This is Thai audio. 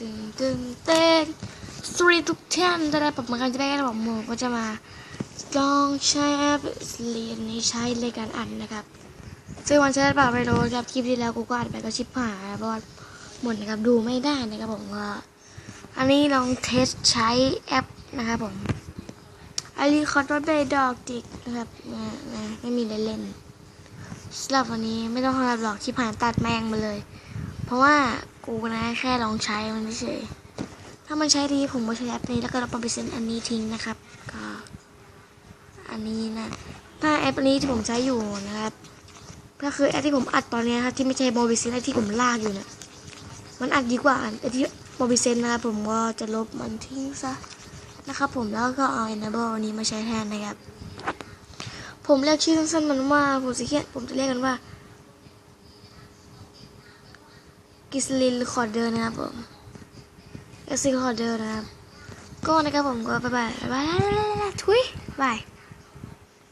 ตึงตึงเต้นสวัสดีทุกท่านได้ปรับมากันจะได้กันบอกหมูก็จะมาลองใช้แอปเรียนนี้ใช้ในการอ่านนะครับซึ่งวันใช้เปล่าไม่รู้ครับคลิปที่แล้วกูก็อ่านไปก็ชิบหายบอดหมดนะครับดูไม่ได้นะครับผมก็อันนี้ลองเทสใช้แอปนะครับผมอันนี้คอร์ดเบย์ดอกติกนะครับนะนะไม่มีเล่นสำหรับวันนี้ไม่ต้องทำอะไรหรอกชิบหายตัดแมงมาเลย เพราะว่า กูนะแค่ลองใช้มันเฉยถ้ามันใช้ดีผมก็ใช้แอปนี้แล้วก็เราไปเซ็นอันนี้ทิ้งนะครับ ก็ อันนี้นะ ถ้าแอปนี้ที่ผมใช้อยู่นะครับ ก็คือแอปที่ผมอัดตอนนี้ครับที่ไม่ใช่โมบิเซนแอปที่ผมลากอยู่เนี่ยมันอัดดีกว่าแอปที่โมบิเซนนะครับผมก็จะลบมันทิ้งซะนะครับผมแล้วก็เอา enable อันนี้มาใช้แทนนะครับ ผมเรียกชื่อสั้นๆมันว่าผมจะเรียกผมจะเรียกกันว่า กิสลินคอร์เดอร์นะครับผมกิสลินคอร์เดอร์นะครับ ก็นะครับผมก็บ๊ายบายบ๊ายบายทุยบาย